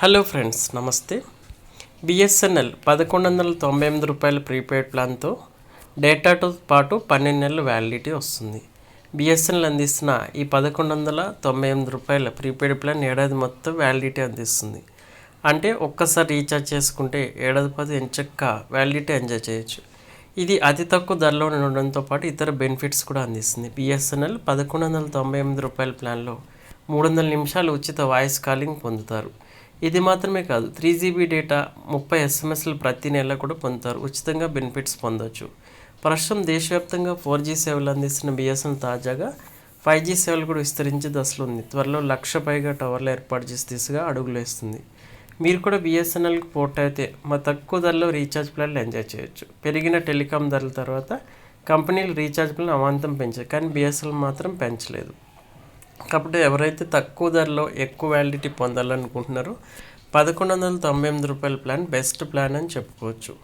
Hello friends నమస్తే. BSNL పదకొండు వందల తొంభై ఎనిమిది రూపాయల ప్రీపెయిడ్ ప్లాన్తో డేటాతో పాటు పన్నెండు నెలల వ్యాలిడిటీ వస్తుంది. బిఎస్ఎన్ఎల్ అందిస్తున్న ఈ పదకొండు వందల తొంభై ఎనిమిది రూపాయల ప్రీపెయిడ్ ప్లాన్ ఏడాది మొత్తం వ్యాలిడిటీ అందిస్తుంది. అంటే ఒక్కసారి రీఛార్జ్ చేసుకుంటే ఏడాది పది ఎంచక్క వ్యాలిడిటీ ఎంజాయ్ చేయొచ్చు. ఇది అతి తక్కువ ధరలో ఉండడంతో పాటు ఇతర బెనిఫిట్స్ కూడా అందిస్తుంది. బిఎస్ఎన్ఎల్ పదకొండు వందల తొంభై ఎనిమిది రూపాయల ప్లాన్లో మూడు వందల నిమిషాలు ఉచిత వాయిస్ కాలింగ్ పొందుతారు. ఇది మాత్రమే కాదు త్రీ జీబీ డేటా ముప్పై ఎస్ఎంఎస్లు ప్రతి నెల కూడా పొందుతారు. ఉచితంగా బెనిఫిట్స్ పొందవచ్చు ప్రస్తుతం దేశవ్యాప్తంగా ఫోర్ జీ సేవలు అందిస్తున్న బిఎస్ఎన్ఎల్ తాజాగా ఫైవ్ జీ సేవలు కూడా విస్తరించే దశలో ఉంది. త్వరలో లక్ష పైగా టవర్లు ఏర్పాటు చేసే దిశగా అడుగులు వేస్తుంది. మీరు కూడా బిఎస్ఎన్ఎల్కి పోర్ట్ అయితే మా తక్కువ ధరలో రీఛార్జ్ ప్లాన్లు ఎంజాయ్ చేయొచ్చు. పెరిగిన టెలికాం ధరల తర్వాత కంపెనీలు రీఛార్జ్ ప్లాన్ అమాంతం పెంచాయి కానీ బిఎస్ఎన్ఎల్ మాత్రం పెంచలేదు. కాబట్టి ఎవరైతే తక్కువ ధరలో ఎక్కువ వ్యాలిడిటీ పొందాలనుకుంటున్నారో పదకొండు వందల తొంభై ఎనిమిది రూపాయల ప్లాన్ బెస్ట్ ప్లాన్ అని చెప్పుకోవచ్చు.